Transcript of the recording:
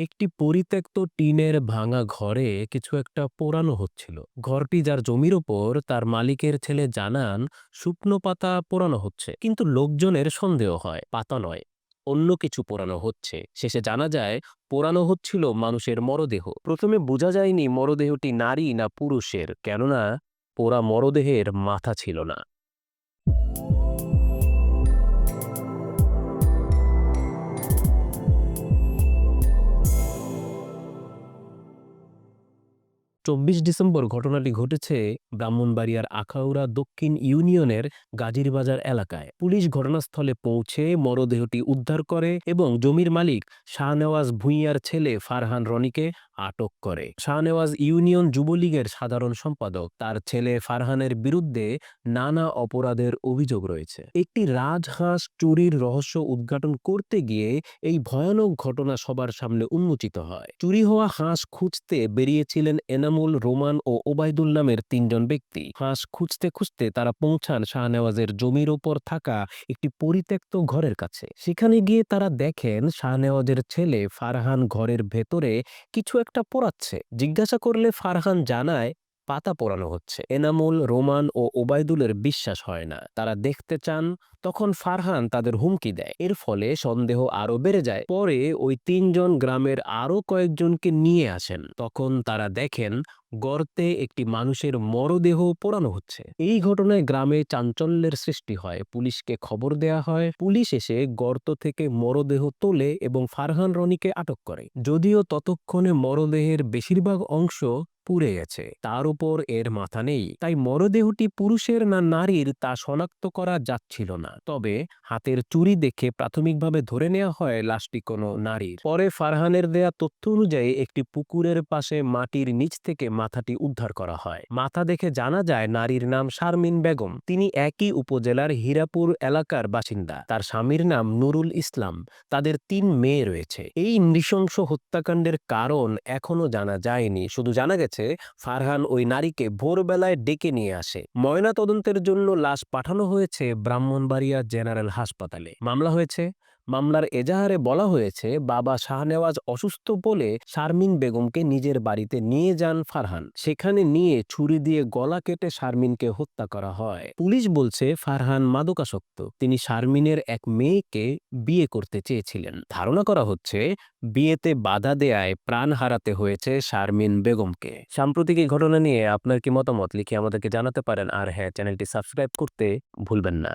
একটি পরিত্যক্ত টিনের ভাঙা ঘরে কিছু একটা পোড়ানো হচ্ছিল। ঘরটি যার জমির ওপর তার মালিকের ছেলে জানান, শুকনো পাতা পোড়ানো হচ্ছে, কিন্তু লোকজনের সন্দেহ হয়, পাতা নয়, অন্য কিছু পোড়ানো হচ্ছে। শেষে জানা যায়, পোড়ানো হচ্ছিল মানুষের মরদেহ। প্রথমে বোঝা যায়নি মরদেহটি নারী না পুরুষের, কেননা পোড়া মরদেহের মাথা ছিল না। চব্বিশ ডিসেম্বর ঘটনাটি ঘটেছে ব্রাহ্মণবাড়িয়ার আখাউড়া দক্ষিণ ইউনিয়নের গাজীরবাজার এলাকায়। পুলিশ ঘটনাস্থলে পৌঁছে মরদেহটি উদ্ধার করে এবং জমির মালিক শাহনেওয়াজ ভুঁইয়ার ছেলে ফারহান রনিকে আটক করে। শাহনেওয়াজ ইউনিয়ন যুবলীগের সাধারণ সম্পাদক। তার ছেলে ফারহানের বিরুদ্ধে নানা অপরাধের অভিযোগ রয়েছে। একটি রাজহাঁস চুরির রহস্য উদ্ঘাটন করতে গিয়ে এই ভয়ানক ঘটনা সবার সামনে উন্মোচিত হয়। চুরি হওয়া হাঁস খুঁজতে বেরিয়েছিলেন এনামুল রোমান ও ওবায়দুল নামের তিনজন ব্যক্তি। হাঁস খুঁজতে খুঁজতে তারা পৌঁছান শাহনেওয়াজের জমির ওপর থাকা একটি পরিত্যক্ত ঘরের কাছে। সেখানে গিয়ে তারা দেখেন শাহনেওয়াজের ছেলে ফারহান ঘরের ভেতরে কিছু একটা পড়াচ্ছে। জিজ্ঞাসা করলে ফারহান জানায় পাতা পোড়ানো হচ্ছে। এনামুল, রোমান ও ওবায়দুলের বিশ্বাস হয় না। তারা দেখতে চান, তখন ফারহান তাদের হুমকি দেয়। এর ফলে সন্দেহ আরও বেড়ে যায়। পরে ওই তিনজন গ্রামের আরও কয়েকজনকে নিয়ে আসেন। তখন তারা দেখেন গর্তে একটি মানুষের মরদেহ পোড়ানো হচ্ছে। এই ঘটনায় গ্রামে চাঞ্চল্যের সৃষ্টি হয়। পুলিশকে খবর দেয়া হয়। পুলিশ এসে গর্ত থেকে মরদেহ তোলে এবং ফারহান রনিকে আটক করে। যদিও ততক্ষণে মরদেহের বেশিরভাগ অংশ পুড়ে গেছে। তার উপর এর মাথা নেই। তাই মরদেহটি পুরুষের না নারীর তা শনাক্ত করা যাচ্ছিল না। তবে হাতের চুরি দেখে প্রাথমিকভাবে ধরে নেওয়া হয় লাশটি কোনো নারীর। পরে ফারহানের দেয়া তথ্য অনুযায়ী একটি পুকুরের পাশে মাটির নিচ থেকে মাথাটি উদ্ধার করা হয়। মাথা দেখে জানা যায় নারীর নাম শারমিন বেগম। তিনি একই উপজেলার হীরাপুর এলাকার বাসিন্দা। তার স্বামীর নাম নুরুল ইসলাম। তাদের তিন মেয়ে রয়েছে। এই নৃশংস হত্যাকাণ্ডের কারণ এখনও জানা যায়নি। শুধু জানা গেছে, ফারহান ওই নারীকে ভোরবেলায় ডেকে নিয়ে আসে। ময়না তদন্তের জন্য লাশ পাঠানো হয়েছে ব্রাহ্মণবাড়িয়া জেনারেল হাসপাতালে। মামলা হয়েছে মামলার এজাহারে বলা হয়েছে, বাবা শাহনেওয়াজ অসুস্থ বলে শারমিন বেগমকে নিজের বাড়িতে নিয়ে যান ফারহান। সেখানে নিয়ে ছুরি দিয়ে গলা কেটে শারমিনকে হত্যা করা হয়। পুলিশ বলছে, ফারহান মাদকাসক্ত। তিনি শারমিনের এক মেয়েকে বিয়ে করতে চেয়েছিলেন। ধারণা করা হচ্ছে, বিয়েতে বাধা দেয়ায় প্রাণ হারাতে হয়েছে শারমিন বেগমকে। সাম্প্রতিক এই ঘটনা নিয়ে আপনার কি মতামত? লিখে আমাদেরকে জানাতে পারেন। আর হ্যাঁ চ্যানেলটি সাবস্ক্রাইব করতে ভুলবেন না।